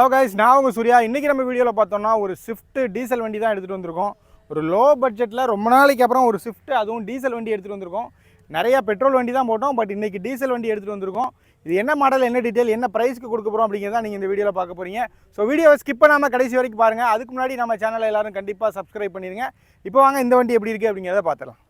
Hello guys நான் உங்கள் சூர்யா. இன்றைக்கி நம்ம வீடியோவில் பார்த்தோம்னா ஒரு ஸ்விஃப்ட் டீசல் வண்டி தான் எடுத்துகிட்டு வந்திருக்கோம். ஒரு லோ பட்ஜெட்டில் ரொம்ப நாளைக்கு அப்புறம் ஒரு ஸ்விஃப்ட் அதுவும் டீசல் வண்டி எடுத்துகிட்டு வந்திருக்கோம். நிறையா பெட்ரோல் வண்டி தான் போட்டோம் பட் இன்றைக்கி டீசல் வண்டி எடுத்துகிட்டு வந்திருக்கோம். இது என்ன மாடல் என்ன டீட்டெயில் என்ன ப்ரைஸ்க்கு கொடுக்க போகிறோம் அப்படிங்கிறத நீங்கள் இந்த வீடியோவில் பார்க்க போகிறீங்க ஸோ வீடியோவை ஸ்கிப் பண்ணாமல் கடைசி வரைக்கும் பாருங்கள் அதுக்கு முன்னாடி நம்ம சேனலை எல்லாரும் கண்டிப்பாக சப்ஸ்கிரைப் பண்ணிடுங்க இப்போ வாங்க இந்த வண்டி எப்படி இருக்குது அப்படிங்கிறத பார்த்துலாம்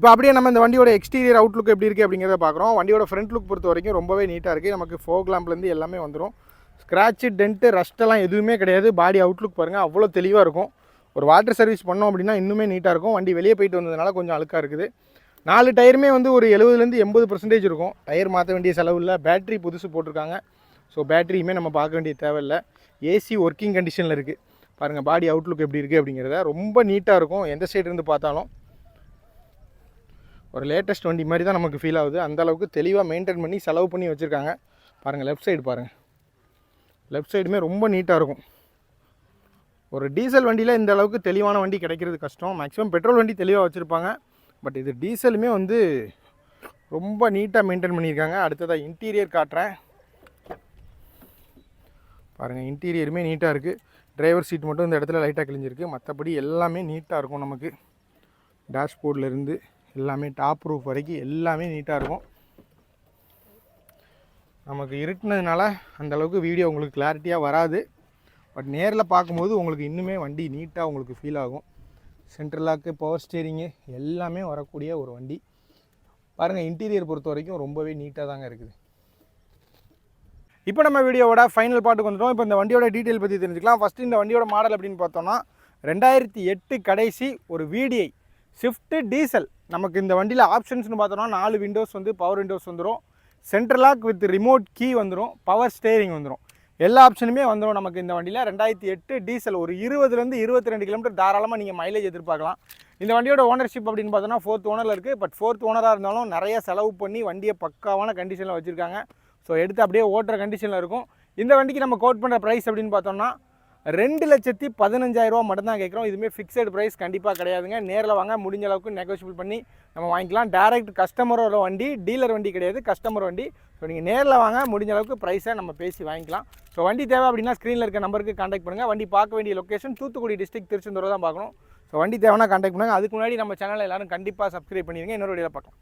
இப்போ அப்படியே நம்ம இந்த வண்டியோட எக்ஸ்டீரியர் அவுட்லுக் எப்படி இருக்குது அப்படிங்கிறத பார்க்குறோம். வண்டியோட ஃப்ரண்ட் லுக் பொறுத்த வரைக்கும் ரொம்பவே நீட்டாக இருக்குது நமக்கு ஃபோக் லேம்ப்லேருந்து எல்லாமே வந்துடும் ஸ்க்ராட்சு டென்ட்டு ரஸ்ட்டெல்லாம் எதுவுமே கிடையாது. பாடி அவுட்லுக் பாருங்கள் அவ்வளோ தெளிவாக இருக்கும். ஒரு வாட்டர் சர்வீஸ் பண்ணோம் அப்படின்னா இன்னுமே நீட்டாக இருக்கும். வண்டி வெளியே போயிட்டு வந்ததுனால கொஞ்சம் அழுக்காக இருக்குது. நாலு டயருமே வந்து ஒரு எழுபதுலேருந்து எண்பது பர்சன்டேஜ் இருக்கும். டயர் மாற்ற வேண்டிய செலவு இல்லை. பேட்டரி புதுசு போட்டிருக்காங்க. ஸோ பேட்டரியுமே நம்ம பார்க்க வேண்டிய தேவையில்லை. ஏசி ஒர்க்கிங் கண்டிஷனில் இருக்குது பாருங்கள் பாடி அவுட்லுக் எப்படி இருக்குது அப்படிங்கிறத ரொம்ப நீட்டாக இருக்கும். எந்த சைடு இருந்து பார்த்தாலும். ஒரு லேட்டஸ்ட் வண்டி மாதிரி தான் நமக்கு ஃபீல் ஆகுது. அந்த அளவுக்கு தெளிவாக மெயின்டைன் பண்ணி செலவு பண்ணி வச்சுருக்காங்க. பாருங்கள் லெஃப்ட் சைடு பாருங்கள் லெஃப்ட் சைடுமே ரொம்ப நீட்டாக இருக்கும். ஒரு டீசல் வண்டியில் இந்த அளவுக்கு தெளிவான வண்டி கிடைக்கிறது கஷ்டம். மேக்ஸிமம் பெட்ரோல் வண்டி தெளிவாக வச்சுருப்பாங்க. பட் இது டீசலுமே வந்து ரொம்ப நீட்டாக மெயின்டைன் பண்ணியிருக்காங்க. அடுத்ததாக இன்டீரியர் காட்டுறேன். பாருங்கள் இன்டீரியருமே நீட்டாக இருக்குது டிரைவர் சீட் மட்டும் இந்த இடத்துல லைட்டாக கிழிஞ்சிருக்கு. மற்றபடி எல்லாமே நீட்டாக இருக்கும் நமக்கு. டேஷ்போர்ட்லேருந்து எல்லாமே டாப் ரூஃப் வரைக்கும் எல்லாமே நீட்டாக இருக்கும். நமக்கு இருட்டினதுனால அந்தளவுக்கு வீடியோ உங்களுக்கு கிளாரிட்டியாக வராது. பட் நேரில் பார்க்கும்போது உங்களுக்கு இன்னுமே வண்டி நீட்டாக உங்களுக்கு ஃபீல் ஆகும். சென்ட்ரல் லாக்கு பவர் ஸ்டேரிங்கு எல்லாமே வரக்கூடிய ஒரு வண்டி. பாருங்கள் இன்டீரியர் பொறுத்த வரைக்கும் ரொம்பவே நீட்டாக தாங்க இருக்குது. இப்போ நம்ம வீடியோவோட ஃபைனல் பாட்டுக்கு வந்துட்டோம். இப்போ இந்த வண்டியோட டீட்டெயில் பற்றி தெரிஞ்சுக்கலாம். ஃபஸ்ட்டு இந்த வண்டியோட மாடல் அப்படின்னு பார்த்தோம்னா ரெண்டாயிரத்தி எட்டு கடைசி ஒரு VDI ஸ்விஃப்ட்டு டீசல் நமக்கு இந்த வண்டியில் ஆப்ஷன்ஸ்னு பார்த்தோம்னா நாலு விண்டோஸ் வந்து பவர் விண்டோஸ் வந்துடும் central lock with remote key வந்துடும் பவர் ஸ்டேரிங் வந்துடும் எல்லா ஆப்ஷனுமே வந்துடும் நமக்கு இந்த வண்டியில். ரெண்டாயிரத்தி எட்டு டீசல் ஒரு இருபதுலேருந்து இருபத்தி ரெண்டு கிலோமீட்டர் தாராளமாக நீங்கள் மைலேஜ் எதிர்பார்க்கலாம். இந்த வண்டியோட ஓனர்ஷிப் அப்படின்னு பார்த்தோன்னா ஃபோர்த் ஓனரில் இருக்குது பட் ஃபோர்த் ஓனராக இருந்தாலும் நிறைய செலவு பண்ணி வண்டியை பக்காவான கண்டிஷனில் வச்சுருக்காங்க. ஸோ எடுத்து அப்படியே ஓட்டுற கண்டிஷனில் இருக்கும். இந்த வண்டிக்கு நம்ம கோட் பண்ணுற ப்ரைஸ் அப்படின்னு பார்த்தோம்னா ரெண்டு லட்சத்தி பதினஞ்சாயிரரூவா மட்டும்தான் கேட்குறோம். இதுவுமே ஃபிக்ஸட் ப்ரைஸ் கண்டிப்பாக கிடையாதுங்க. நேரில் வாங்க முடிஞ்ச அளவுக்கு நெகோஷியபிள் பண்ணி நம்ம வாங்கிக்கலாம். டேரெக்ட் கஸ்டமரோட வண்டி டீலர் வண்டி கிடையாது கஸ்டமர் வண்டி. ஸோ நீங்கள் நேரில் வாங்க முடிஞ்ச அளவுக்கு ப்ரைஸை நம்ம பேசி வாங்கிக்கலாம். ஸோ வண்டி தேவை அப்படின்னா ஸ்க்ரீனில் இருக்க நம்பருக்கு காண்டாக்ட் பண்ணுங்கள் வண்டி பார்க்க வேண்டிய லொக்கேஷன் தூத்துக்குடி டிஸ்ட்ரிக் திருச்செந்தூர் தான் பார்க்கணும். ஸோ வண்டி தேவைன்னா காண்டாக்ட் பண்ணுங்கள் அதுக்கு முன்னாடி நம்ம சேனலை எல்லாரும் கண்டிப்பாக சப்ஸ்கிரைப் பண்ணிடுங்க இன்னொரு வீடியோவில் பார்க்கலாம்.